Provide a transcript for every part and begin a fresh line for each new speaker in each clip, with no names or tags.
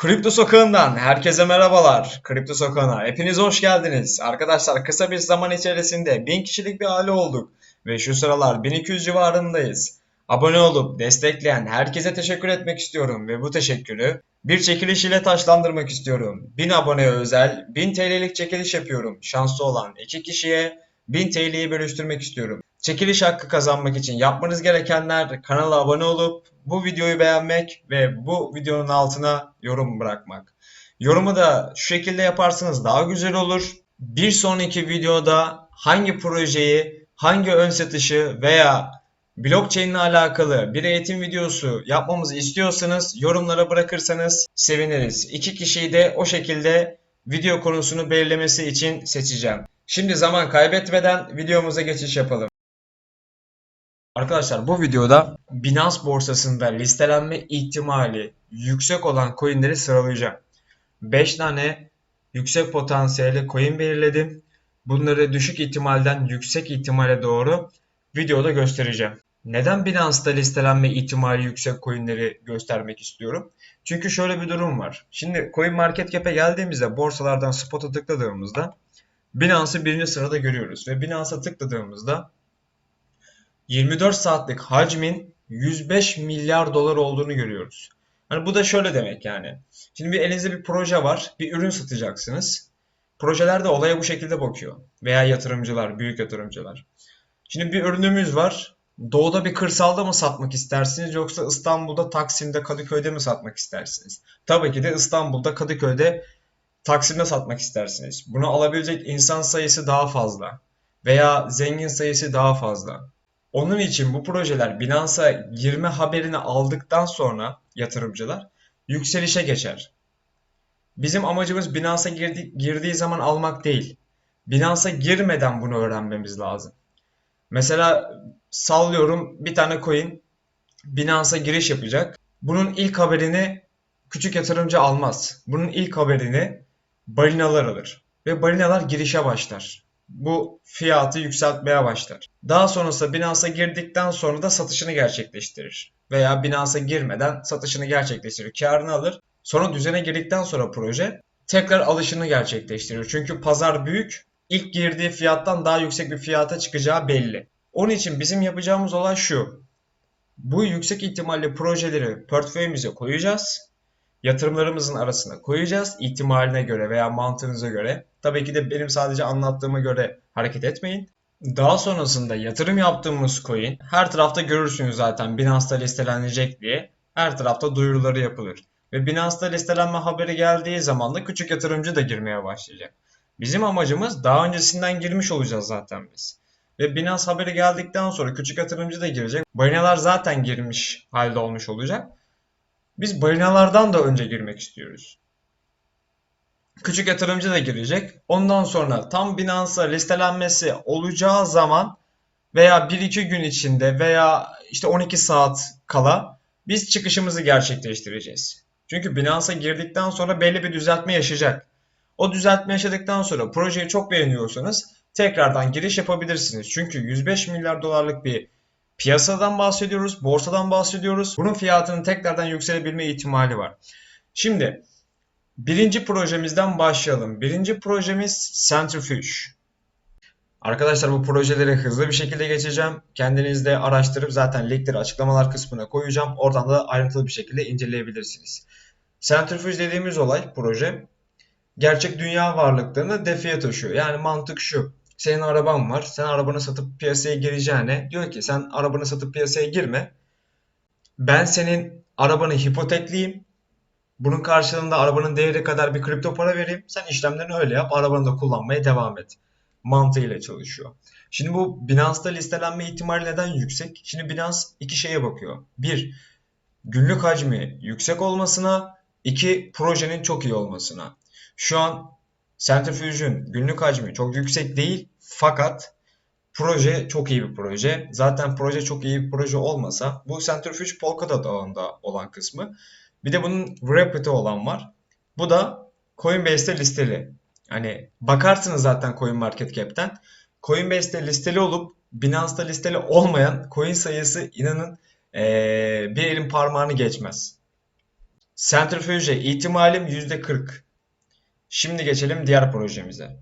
Kripto Sokağı'ndan herkese merhabalar. Kripto Sokağı'na hepiniz hoş geldiniz. Arkadaşlar kısa bir zaman içerisinde 1000 kişilik bir aile olduk ve şu sıralar 1200 civarındayız. Abone olup destekleyen herkese teşekkür etmek istiyorum ve bu teşekkürü bir çekiliş ile taşlandırmak istiyorum. 1000 aboneye özel 1000 TL'lik çekiliş yapıyorum. Şanslı olan 2 kişiye 1000 TL'yi bölüştürmek istiyorum. Çekiliş hakkı kazanmak için yapmanız gerekenler kanala abone olup bu videoyu beğenmek ve bu videonun altına yorum bırakmak. Yorumu da şu şekilde yaparsanız daha güzel olur. Bir sonraki videoda hangi projeyi, hangi ön satışı veya blockchain ile alakalı bir eğitim videosu yapmamızı istiyorsanız yorumlara bırakırsanız seviniriz. İki kişiyi de o şekilde video konusunu belirlemesi için seçeceğim. Şimdi zaman kaybetmeden videomuza geçiş yapalım. Arkadaşlar bu videoda Binance borsasında listelenme ihtimali yüksek olan coinleri sıralayacağım. 5 tane yüksek potansiyeli coin belirledim. Bunları düşük ihtimalden yüksek ihtimale doğru videoda göstereceğim. Neden Binance'da listelenme ihtimali yüksek coinleri göstermek istiyorum? Çünkü şöyle bir durum var. Şimdi Coin Market Cap'e geldiğimizde borsalardan spot'a tıkladığımızda Binance'ı birinci sırada görüyoruz ve Binance'a tıkladığımızda 24 saatlik hacmin 105 milyar dolar olduğunu görüyoruz. Hani bu da şöyle demek yani. Şimdi bir elinizde bir proje var, bir ürün satacaksınız. Projeler de olaya bu şekilde bakıyor. Veya yatırımcılar, büyük yatırımcılar. Şimdi bir ürünümüz var. Doğuda bir kırsalda mı satmak istersiniz yoksa İstanbul'da, Taksim'de, Kadıköy'de mi satmak istersiniz? Tabii ki de İstanbul'da, Kadıköy'de, Taksim'de satmak istersiniz. Bunu alabilecek insan sayısı daha fazla veya zengin sayısı daha fazla. Onun için bu projeler Binance'a girme haberini aldıktan sonra yatırımcılar yükselişe geçer. Bizim amacımız Binance'a girdi, girdiği zaman almak değil. Binance'a girmeden bunu öğrenmemiz lazım. Mesela sallıyorum bir tane coin Binance'a giriş yapacak. Bunun ilk haberini küçük yatırımcı almaz. Bunun ilk haberini balinalar alır. Ve balinalar girişe başlar bu fiyatı yükseltmeye başlar. Daha sonrasında Binance'a girdikten sonra da satışını gerçekleştirir. Veya Binance'a girmeden satışını gerçekleştirir. Karını alır. Sonra düzene girdikten sonra proje tekrar alışını gerçekleştirir. Çünkü pazar büyük. İlk girdiği fiyattan daha yüksek bir fiyata çıkacağı belli. Onun için bizim yapacağımız olay şu. Bu yüksek ihtimalle projeleri portföyümüze koyacağız yatırımlarımızın arasına koyacağız ihtimaline göre veya mantığınıza göre. Tabii ki de benim sadece anlattığıma göre hareket etmeyin. Daha sonrasında yatırım yaptığımız coin her tarafta görürsünüz zaten Binance'da listelenecek diye her tarafta duyuruları yapılır. Ve Binance'da listelenme haberi geldiği zaman da küçük yatırımcı da girmeye başlayacak. Bizim amacımız daha öncesinden girmiş olacağız zaten biz. Ve Binance haberi geldikten sonra küçük yatırımcı da girecek. Balinalar zaten girmiş halde olmuş olacak. Biz balinalardan da önce girmek istiyoruz. Küçük yatırımcı da girecek. Ondan sonra tam Binance'a listelenmesi olacağı zaman veya 1-2 gün içinde veya işte 12 saat kala biz çıkışımızı gerçekleştireceğiz. Çünkü Binance'a girdikten sonra belli bir düzeltme yaşayacak. O düzeltme yaşadıktan sonra projeyi çok beğeniyorsanız tekrardan giriş yapabilirsiniz. Çünkü 105 milyar dolarlık bir Piyasadan bahsediyoruz, borsadan bahsediyoruz. Bunun fiyatının tekrardan yükselebilme ihtimali var. Şimdi birinci projemizden başlayalım. Birinci projemiz Centrifuge. Arkadaşlar bu projeleri hızlı bir şekilde geçeceğim. Kendiniz de araştırıp zaten linkleri açıklamalar kısmına koyacağım. Oradan da ayrıntılı bir şekilde inceleyebilirsiniz. Centrifuge dediğimiz olay proje gerçek dünya varlıklarını defiye taşıyor. Yani mantık şu. Senin araban var. Sen arabanı satıp piyasaya gireceğine diyor ki sen arabanı satıp piyasaya girme. Ben senin arabanı hipotekleyeyim. Bunun karşılığında arabanın değeri kadar bir kripto para vereyim. Sen işlemlerini öyle yap. Arabanı da kullanmaya devam et. Mantığıyla çalışıyor. Şimdi bu Binance'da listelenme ihtimali neden yüksek? Şimdi Binance iki şeye bakıyor. Bir, günlük hacmi yüksek olmasına. iki projenin çok iyi olmasına. Şu an Centrifuge'ün günlük hacmi çok yüksek değil fakat proje çok iyi bir proje. Zaten proje çok iyi bir proje olmasa bu Centrifuge Polkadot ağında olan kısmı. Bir de bunun Wrapped'ı olan var. Bu da Coinbase'te listeli. Hani bakarsınız zaten CoinMarketCap'ten. Coinbase'te listeli olup Binance'da listeli olmayan coin sayısı inanın ee, bir elin parmağını geçmez. Sentrifüje ihtimalim %40. Şimdi geçelim diğer projemize.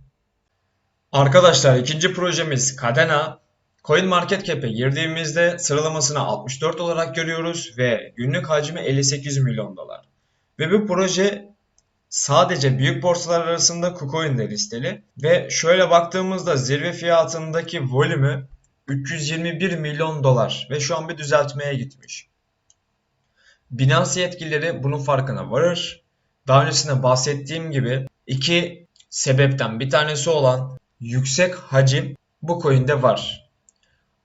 Arkadaşlar ikinci projemiz Cadena. CoinMarketCap'e girdiğimizde sıralamasını 64 olarak görüyoruz ve günlük hacmi 58 milyon dolar. Ve bu proje sadece büyük borsalar arasında KuCoin'de listeli ve şöyle baktığımızda zirve fiyatındaki volümü 321 milyon dolar ve şu an bir düzeltmeye gitmiş. Binance yetkilileri bunun farkına varır. Daha öncesinde bahsettiğim gibi iki sebepten bir tanesi olan yüksek hacim bu coin'de var.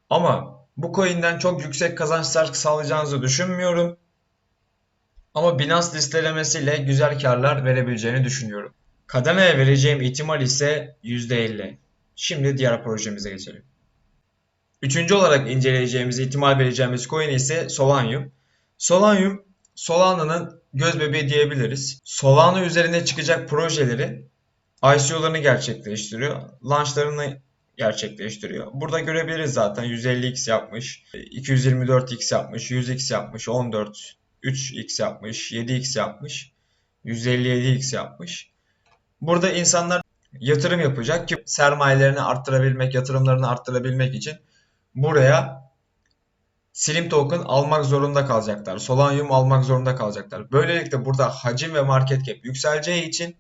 Ama bu coin'den çok yüksek kazançlar sağlayacağınızı düşünmüyorum. Ama Binance listelemesiyle güzel karlar verebileceğini düşünüyorum. Cadena'ya vereceğim ihtimal ise %50. Şimdi diğer projemize geçelim. Üçüncü olarak inceleyeceğimiz, ihtimal vereceğimiz coin ise Solanium. Solanium, Solana'nın göz bebeği diyebiliriz. Solana üzerine çıkacak projeleri ICO'larını gerçekleştiriyor. Launchlarını gerçekleştiriyor. Burada görebiliriz zaten 150x yapmış, 224x yapmış, 100x yapmış, 14, 3x yapmış, 7x yapmış, 157x yapmış. Burada insanlar yatırım yapacak ki sermayelerini arttırabilmek, yatırımlarını arttırabilmek için buraya Slim token almak zorunda kalacaklar. Solanium almak zorunda kalacaklar. Böylelikle burada hacim ve market cap yükseleceği için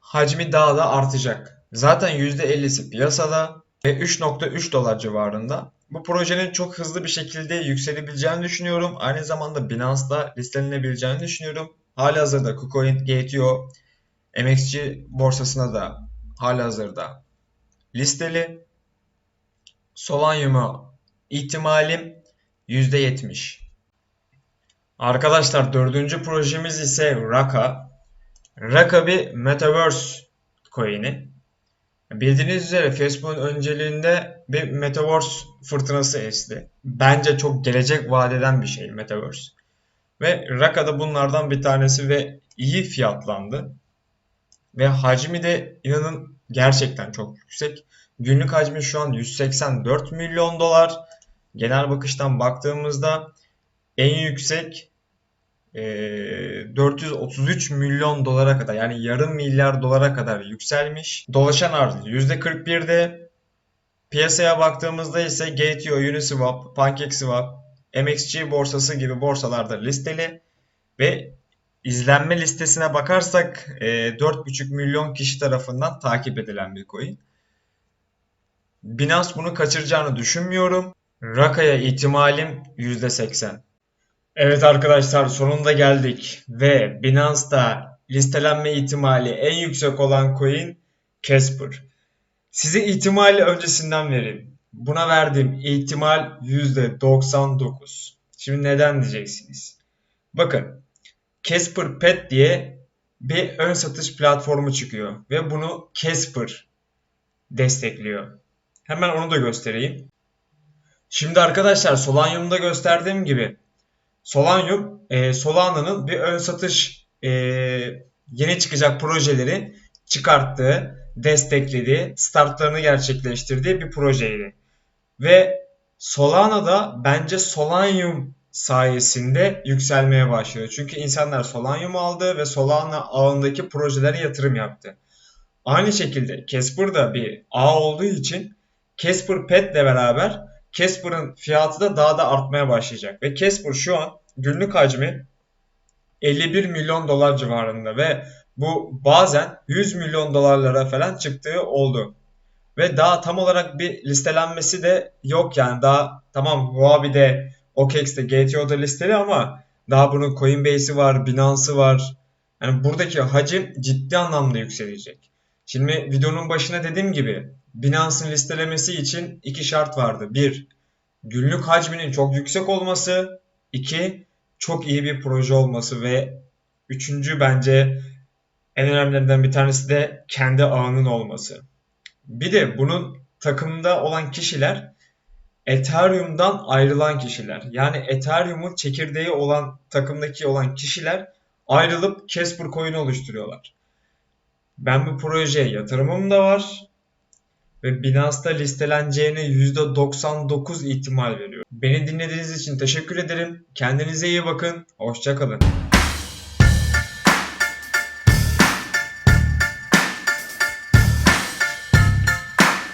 hacmi daha da artacak. Zaten %50'si piyasada ve 3.3 dolar civarında. Bu projenin çok hızlı bir şekilde yükselebileceğini düşünüyorum. Aynı zamanda Binance'da listelenebileceğini düşünüyorum. Halihazırda KuCoin, Gate.io, MXC borsasına da halihazırda listeli. Solanyum'a ihtimalim %70. Arkadaşlar dördüncü projemiz ise Raka. Raka bir Metaverse coin'i. Bildiğiniz üzere Facebook'un önceliğinde bir Metaverse fırtınası esti. Bence çok gelecek vadeden bir şey Metaverse. Ve Raka da bunlardan bir tanesi ve iyi fiyatlandı. Ve hacmi de inanın gerçekten çok yüksek. Günlük hacmi şu an 184 milyon dolar. Genel bakıştan baktığımızda en yüksek e, 433 milyon dolara kadar yani yarım milyar dolara kadar yükselmiş. Dolaşan arz %41'de. Piyasaya baktığımızda ise Gate.io, Uniswap, PancakeSwap, MXC borsası gibi borsalarda listeli ve izlenme listesine bakarsak e, 4,5 milyon kişi tarafından takip edilen bir coin. Binance bunu kaçıracağını düşünmüyorum. Raka'ya ihtimalim %80. Evet arkadaşlar sonunda geldik ve Binance'da listelenme ihtimali en yüksek olan coin Casper. Size ihtimali öncesinden vereyim. Buna verdiğim ihtimal %99. Şimdi neden diyeceksiniz? Bakın Casper Pet diye bir ön satış platformu çıkıyor ve bunu Casper destekliyor. Hemen onu da göstereyim. Şimdi arkadaşlar Solanium'da gösterdiğim gibi Solanium e, Solana'nın bir ön satış e, yeni çıkacak projeleri çıkarttığı, desteklediği, startlarını gerçekleştirdiği bir projeydi. Ve Solana da bence Solanium sayesinde yükselmeye başlıyor. Çünkü insanlar Solanium aldı ve Solana ağındaki projelere yatırım yaptı. Aynı şekilde Casper da bir ağ olduğu için Casper Pet ile beraber Casper'ın fiyatı da daha da artmaya başlayacak. Ve Casper şu an günlük hacmi 51 milyon dolar civarında ve bu bazen 100 milyon dolarlara falan çıktığı oldu. Ve daha tam olarak bir listelenmesi de yok yani daha tamam Huobi'de, OKEX'te, GTO'da listeli ama daha bunun Coinbase'i var, Binance'ı var. Yani buradaki hacim ciddi anlamda yükselecek. Şimdi videonun başına dediğim gibi Binance'ın listelemesi için iki şart vardı. Bir, günlük hacminin çok yüksek olması. iki çok iyi bir proje olması ve üçüncü bence en önemlilerinden bir tanesi de kendi ağının olması. Bir de bunun takımda olan kişiler Ethereum'dan ayrılan kişiler. Yani Ethereum'un çekirdeği olan takımdaki olan kişiler ayrılıp Casper Coin oluşturuyorlar. Ben bu projeye yatırımım da var ve Binance'da listeleneceğine %99 ihtimal veriyorum. Beni dinlediğiniz için teşekkür ederim. Kendinize iyi bakın. Hoşça kalın.